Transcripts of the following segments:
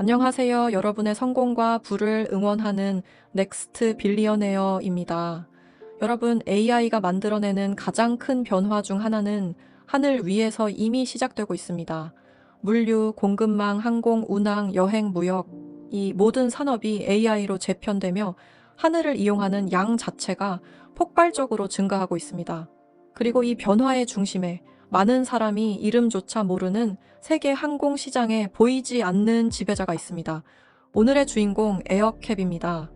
안녕하세요. 여러분의 성공과 부를 응원하는 넥스트 빌리어네어입니다. 여러분, AI가 만들어내는 가장 큰 변화 중 하나는 하늘 위에서 이미 시작되고 있습니다. 물류, 공급망, 항공, 운항, 여행, 무역, 이 모든 산업이 AI로 재편되며 하늘을 이용하는 양 자체가 폭발적으로 증가하고 있습니다. 그리고 이 변화의 중심에 많은 사람이 이름조차 모르는 세계 항공 시장에 보이지 않는 지배자가 있습니다. 오늘의 주인공 에어캡입니다.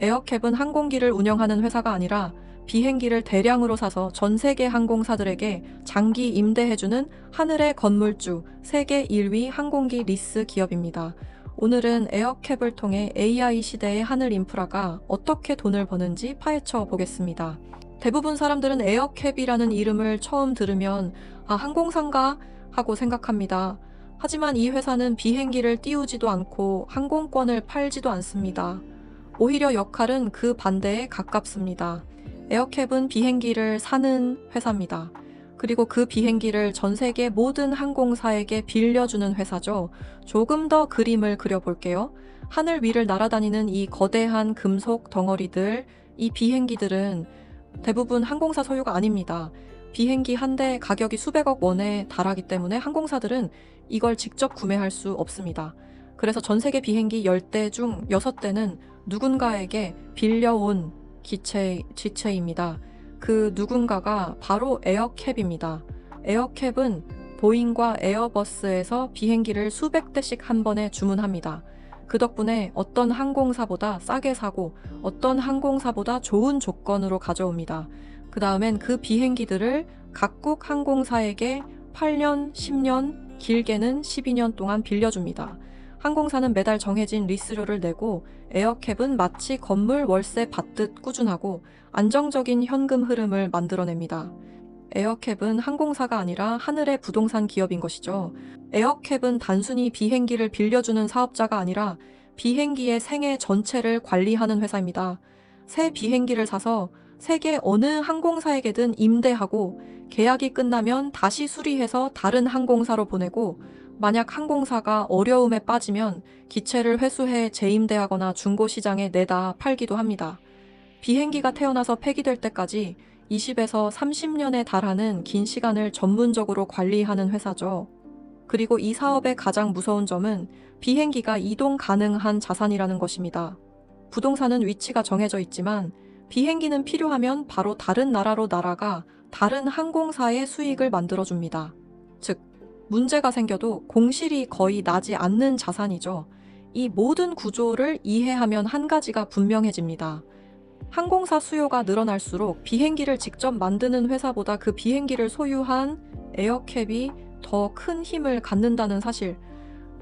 에어캡은 항공기를 운영하는 회사가 아니라 비행기를 대량으로 사서 전 세계 항공사들에게 장기 임대해주는 하늘의 건물주 세계 1위 항공기 리스 기업입니다. 오늘은 에어캡을 통해 AI 시대의 하늘 인프라가 어떻게 돈을 버는지 파헤쳐 보겠습니다. 대부분 사람들은 에어캡이라는 이름을 처음 들으면 아, 항공사인가? 하고 생각합니다. 하지만 이 회사는 비행기를 띄우지도 않고 항공권을 팔지도 않습니다. 오히려 역할은 그 반대에 가깝습니다. 에어캡은 비행기를 사는 회사입니다. 그리고 그 비행기를 전 세계 모든 항공사에게 빌려주는 회사죠. 조금 더 그림을 그려볼게요. 하늘 위를 날아다니는 이 거대한 금속 덩어리들, 이 비행기들은 대부분 항공사 소유가 아닙니다. 비행기 한 대 가격이 수백억 원에 달하기 때문에 항공사들은 이걸 직접 구매할 수 없습니다. 그래서 전 세계 비행기 10대 중 6대는 누군가에게 빌려온 기체, 지체입니다. 그 누군가가 바로 에어캡입니다. 에어캡은 보잉과 에어버스에서 비행기를 수백 대씩 한 번에 주문합니다. 그 덕분에 어떤 항공사보다 싸게 사고 어떤 항공사보다 좋은 조건으로 가져옵니다. 그 다음엔 그 비행기들을 각국 항공사에게 8년, 10년, 길게는 12년 동안 빌려줍니다. 항공사는 매달 정해진 리스료를 내고 에어캡은 마치 건물 월세 받듯 꾸준하고 안정적인 현금 흐름을 만들어냅니다. 에어캡은 항공사가 아니라 하늘의 부동산 기업인 것이죠. 에어캡은 단순히 비행기를 빌려주는 사업자가 아니라 비행기의 생애 전체를 관리하는 회사입니다. 새 비행기를 사서 세계 어느 항공사에게든 임대하고 계약이 끝나면 다시 수리해서 다른 항공사로 보내고 만약 항공사가 어려움에 빠지면 기체를 회수해 재임대하거나 중고 시장에 내다 팔기도 합니다. 비행기가 태어나서 폐기될 때까지 20에서 30년에 달하는 긴 시간을 전문적으로 관리하는 회사죠. 그리고 이 사업의 가장 무서운 점은 비행기가 이동 가능한 자산이라는 것입니다. 부동산은 위치가 정해져 있지만 비행기는 필요하면 바로 다른 나라로 날아가 다른 항공사의 수익을 만들어줍니다. 즉, 문제가 생겨도 공실이 거의 나지 않는 자산이죠. 이 모든 구조를 이해하면 한 가지가 분명해집니다. 항공사 수요가 늘어날수록 비행기를 직접 만드는 회사보다 그 비행기를 소유한 에어캡이 더 큰 힘을 갖는다는 사실.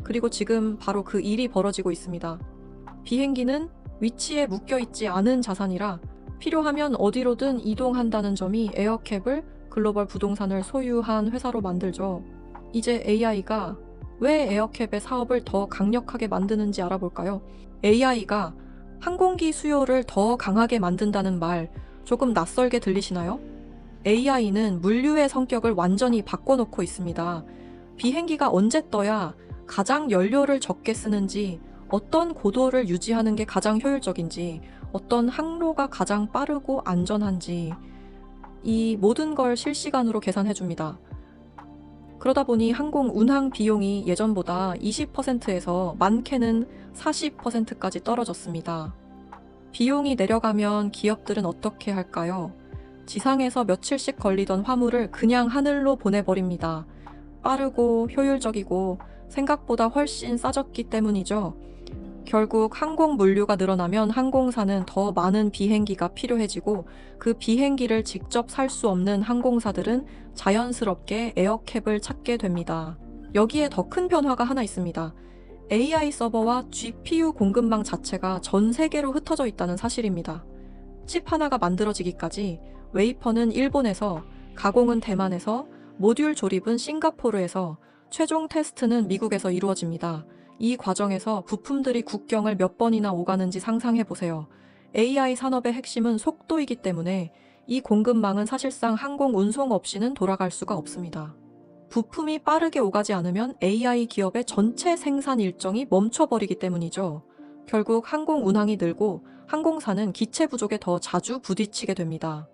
그리고 지금 바로 그 일이 벌어지고 있습니다. 비행기는 위치에 묶여 있지 않은 자산이라 필요하면 어디로든 이동한다는 점이 에어캡을 글로벌 부동산을 소유한 회사로 만들죠. 이제 AI가 왜 에어캡의 사업을 더 강력하게 만드는지 알아볼까요? AI가 항공기 수요를 더 강하게 만든다는 말 조금 낯설게 들리시나요? AI는 물류의 성격을 완전히 바꿔놓고 있습니다. 비행기가 언제 떠야 가장 연료를 적게 쓰는지, 어떤 고도를 유지하는 게 가장 효율적인지, 어떤 항로가 가장 빠르고 안전한지, 이 모든 걸 실시간으로 계산해 줍니다. 그러다 보니 항공 운항 비용이 예전보다 20%에서 많게는 40%까지 떨어졌습니다. 비용이 내려가면 기업들은 어떻게 할까요? 지상에서 며칠씩 걸리던 화물을 그냥 하늘로 보내버립니다. 빠르고 효율적이고 생각보다 훨씬 싸졌기 때문이죠. 결국 항공 물류가 늘어나면 항공사는 더 많은 비행기가 필요해지고 그 비행기를 직접 살 수 없는 항공사들은 자연스럽게 에어캡을 찾게 됩니다. 여기에 더 큰 변화가 하나 있습니다. AI 서버와 GPU 공급망 자체가 전 세계로 흩어져 있다는 사실입니다. 칩 하나가 만들어지기까지 웨이퍼는 일본에서, 가공은 대만에서, 모듈 조립은 싱가포르에서, 최종 테스트는 미국에서 이루어집니다. 이 과정에서 부품들이 국경을 몇 번이나 오가는지 상상해 보세요. AI 산업의 핵심은 속도이기 때문에 이 공급망은 사실상 항공 운송 없이는 돌아갈 수가 없습니다. 부품이 빠르게 오가지 않으면 AI 기업의 전체 생산 일정이 멈춰버리기 때문이죠. 결국 항공 운항이 늘고 항공사는 기체 부족에 더 자주 부딪히게 됩니다.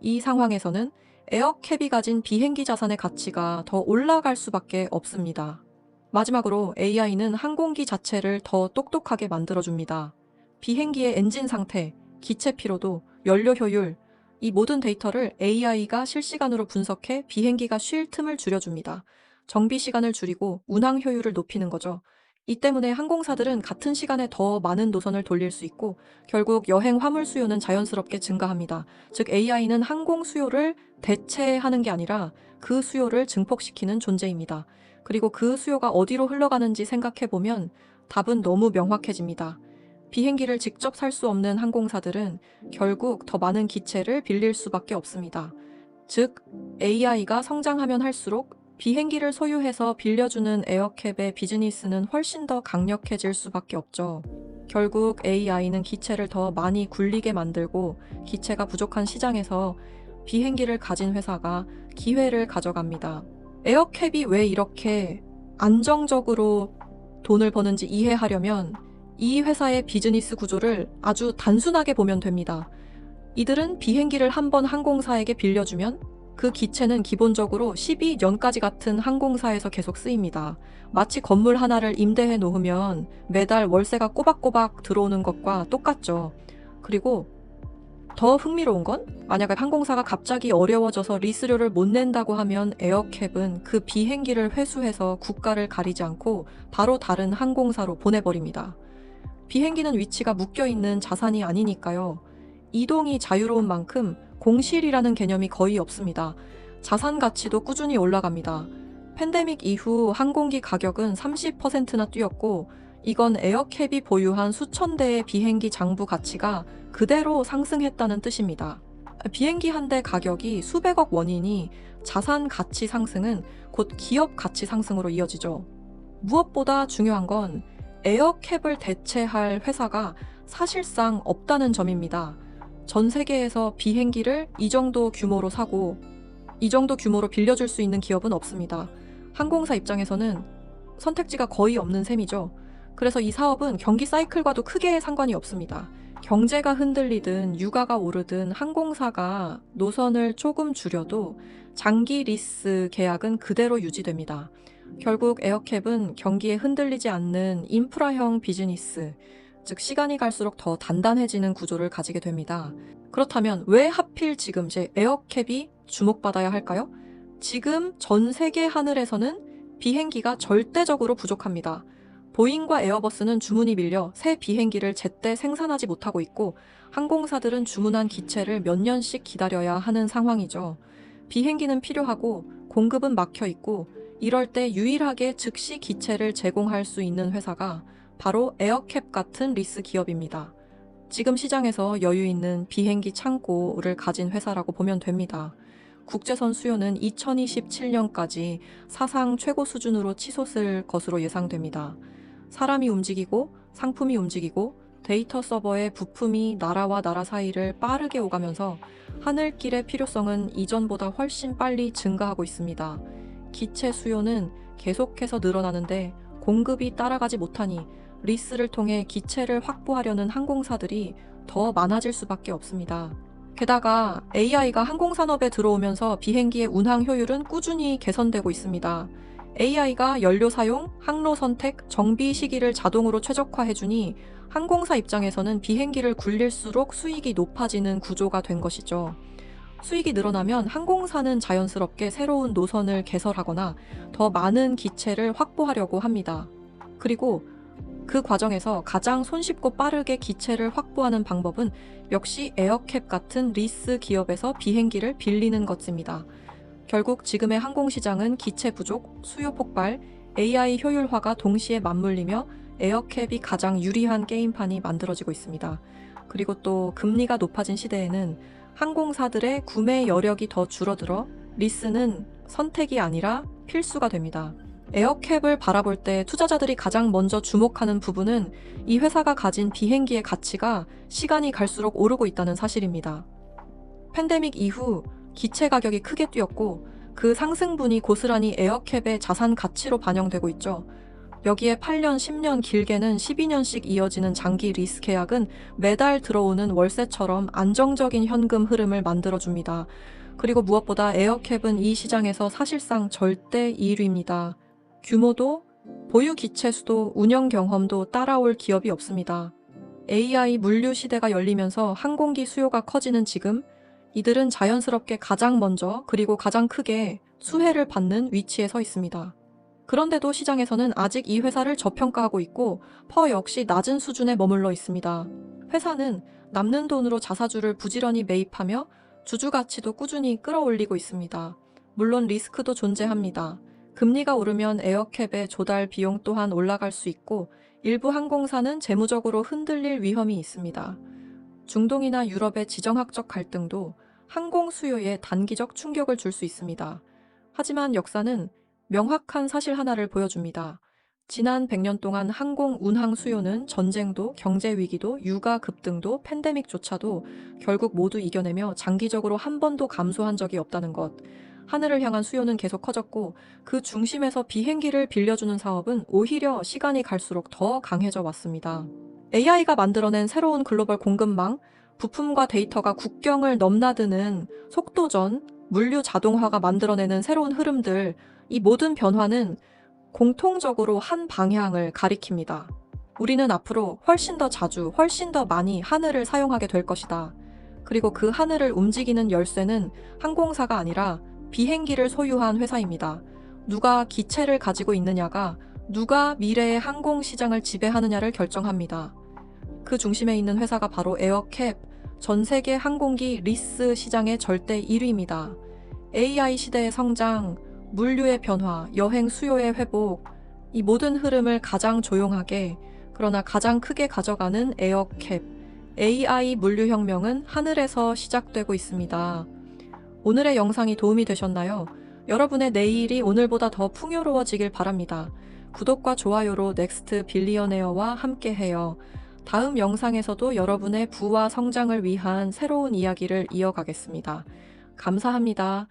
이 상황에서는 에어캡이 가진 비행기 자산의 가치가 더 올라갈 수밖에 없습니다. 마지막으로 AI는 항공기 자체를 더 똑똑하게 만들어줍니다. 비행기의 엔진 상태, 기체 피로도, 연료 효율, 이 모든 데이터를 AI가 실시간으로 분석해 비행기가 쉴 틈을 줄여줍니다. 정비 시간을 줄이고 운항 효율을 높이는 거죠. 이 때문에 항공사들은 같은 시간에 더 많은 노선을 돌릴 수 있고 결국 여행 화물 수요는 자연스럽게 증가합니다. 즉 AI는 항공 수요를 대체하는 게 아니라 그 수요를 증폭시키는 존재입니다. 그리고 그 수요가 어디로 흘러가는지 생각해 보면 답은 너무 명확해집니다. 비행기를 직접 살 수 없는 항공사들은 결국 더 많은 기체를 빌릴 수밖에 없습니다. 즉, AI가 성장하면 할수록 비행기를 소유해서 빌려주는 에어캡의 비즈니스는 훨씬 더 강력해질 수밖에 없죠. 결국 AI는 기체를 더 많이 굴리게 만들고 기체가 부족한 시장에서 비행기를 가진 회사가 기회를 가져갑니다. 에어캡이 왜 이렇게 안정적으로 돈을 버는지 이해하려면 이 회사의 비즈니스 구조를 아주 단순하게 보면 됩니다. 이들은 비행기를 한 번 항공사에게 빌려주면 그 기체는 기본적으로 12년까지 같은 항공사에서 계속 쓰입니다. 마치 건물 하나를 임대해 놓으면 매달 월세가 꼬박꼬박 들어오는 것과 똑같죠. 그리고 더 흥미로운 건 만약에 항공사가 갑자기 어려워져서 리스료를 못 낸다고 하면 에어캡은 그 비행기를 회수해서 국가를 가리지 않고 바로 다른 항공사로 보내버립니다. 비행기는 위치가 묶여 있는 자산이 아니니까요. 이동이 자유로운 만큼 공실이라는 개념이 거의 없습니다. 자산 가치도 꾸준히 올라갑니다. 팬데믹 이후 항공기 가격은 30%나 뛰었고 이건 에어캡이 보유한 수천 대의 비행기 장부 가치가 그대로 상승했다는 뜻입니다. 비행기 한 대 가격이 수백억 원이니 자산 가치 상승은 곧 기업 가치 상승으로 이어지죠. 무엇보다 중요한 건 에어캡을 대체할 회사가 사실상 없다는 점입니다. 전 세계에서 비행기를 이 정도 규모로 사고 이 정도 규모로 빌려줄 수 있는 기업은 없습니다. 항공사 입장에서는 선택지가 거의 없는 셈이죠. 그래서 이 사업은 경기 사이클과도 크게 상관이 없습니다. 경제가 흔들리든 유가가 오르든 항공사가 노선을 조금 줄여도 장기 리스 계약은 그대로 유지됩니다. 결국 에어캡은 경기에 흔들리지 않는 인프라형 비즈니스, 즉 시간이 갈수록 더 단단해지는 구조를 가지게 됩니다. 그렇다면 왜 하필 지금 제 에어캡이 주목받아야 할까요? 지금 전 세계 하늘에서는 비행기가 절대적으로 부족합니다. 보잉과 에어버스는 주문이 밀려 새 비행기를 제때 생산하지 못하고 있고 항공사들은 주문한 기체를 몇 년씩 기다려야 하는 상황이죠. 비행기는 필요하고 공급은 막혀 있고 이럴 때 유일하게 즉시 기체를 제공할 수 있는 회사가 바로 에어캡 같은 리스 기업입니다. 지금 시장에서 여유 있는 비행기 창고를 가진 회사라고 보면 됩니다. 국제선 수요는 2027년까지 사상 최고 수준으로 치솟을 것으로 예상됩니다. 사람이 움직이고 상품이 움직이고 데이터 서버의 부품이 나라와 나라 사이를 빠르게 오가면서 하늘길의 필요성은 이전보다 훨씬 빨리 증가하고 있습니다. 기체 수요는 계속해서 늘어나는데 공급이 따라가지 못하니 리스를 통해 기체를 확보하려는 항공사들이 더 많아질 수밖에 없습니다. 게다가 AI가 항공산업에 들어오면서 비행기의 운항 효율은 꾸준히 개선되고 있습니다. AI가 연료 사용, 항로 선택, 정비 시기를 자동으로 최적화해주니 항공사 입장에서는 비행기를 굴릴수록 수익이 높아지는 구조가 된 것이죠. 수익이 늘어나면 항공사는 자연스럽게 새로운 노선을 개설하거나 더 많은 기체를 확보하려고 합니다. 그리고 그 과정에서 가장 손쉽고 빠르게 기체를 확보하는 방법은 역시 에어캡 같은 리스 기업에서 비행기를 빌리는 것입니다. 결국 지금의 항공시장은 기체 부족, 수요 폭발, AI 효율화가 동시에 맞물리며 에어캡이 가장 유리한 게임판이 만들어지고 있습니다. 그리고 또 금리가 높아진 시대에는 항공사들의 구매 여력이 더 줄어들어 리스는 선택이 아니라 필수가 됩니다. 에어캡을 바라볼 때 투자자들이 가장 먼저 주목하는 부분은 이 회사가 가진 비행기의 가치가 시간이 갈수록 오르고 있다는 사실입니다. 팬데믹 이후 기체 가격이 크게 뛰었고 그 상승분이 고스란히 에어캡의 자산 가치로 반영되고 있죠. 여기에 8년, 10년, 길게는 12년씩 이어지는 장기 리스 계약은 매달 들어오는 월세처럼 안정적인 현금 흐름을 만들어줍니다. 그리고 무엇보다 에어캡은 이 시장에서 사실상 절대 1위입니다. 규모도, 보유 기체 수도, 운영 경험도 따라올 기업이 없습니다. AI 물류 시대가 열리면서 항공기 수요가 커지는 지금, 이들은 자연스럽게 가장 먼저 그리고 가장 크게 수혜를 받는 위치에 서 있습니다. 그런데도 시장에서는 아직 이 회사를 저평가하고 있고 퍼 역시 낮은 수준에 머물러 있습니다. 회사는 남는 돈으로 자사주를 부지런히 매입하며 주주 가치도 꾸준히 끌어올리고 있습니다. 물론 리스크도 존재합니다. 금리가 오르면 에어캡의 조달 비용 또한 올라갈 수 있고 일부 항공사는 재무적으로 흔들릴 위험이 있습니다. 중동이나 유럽의 지정학적 갈등도 항공 수요에 단기적 충격을 줄 수 있습니다. 하지만 역사는 명확한 사실 하나를 보여줍니다. 지난 100년 동안 항공 운항 수요는 전쟁도 경제 위기도 유가 급등도 팬데믹조차도 결국 모두 이겨내며 장기적으로 한 번도 감소한 적이 없다는 것. 하늘을 향한 수요는 계속 커졌고 그 중심에서 비행기를 빌려주는 사업은 오히려 시간이 갈수록 더 강해져 왔습니다. AI가 만들어낸 새로운 글로벌 공급망, 부품과 데이터가 국경을 넘나드는 속도전, 물류 자동화가 만들어내는 새로운 흐름들, 이 모든 변화는 공통적으로 한 방향을 가리킵니다. 우리는 앞으로 훨씬 더 자주, 훨씬 더 많이 하늘을 사용하게 될 것이다. 그리고 그 하늘을 움직이는 열쇠는 항공사가 아니라 비행기를 소유한 회사입니다. 누가 기체를 가지고 있느냐가 누가 미래의 항공 시장을 지배하느냐를 결정합니다. 그 중심에 있는 회사가 바로 에어캡, 전 세계 항공기 리스 시장의 절대 1위입니다. AI 시대의 성장, 물류의 변화, 여행 수요의 회복, 이 모든 흐름을 가장 조용하게, 그러나 가장 크게 가져가는 에어캡, AI 물류혁명은 하늘에서 시작되고 있습니다. 오늘의 영상이 도움이 되셨나요? 여러분의 내일이 오늘보다 더 풍요로워지길 바랍니다. 구독과 좋아요로 넥스트 빌리어네어와 함께해요. 다음 영상에서도 여러분의 부와 성장을 위한 새로운 이야기를 이어가겠습니다. 감사합니다.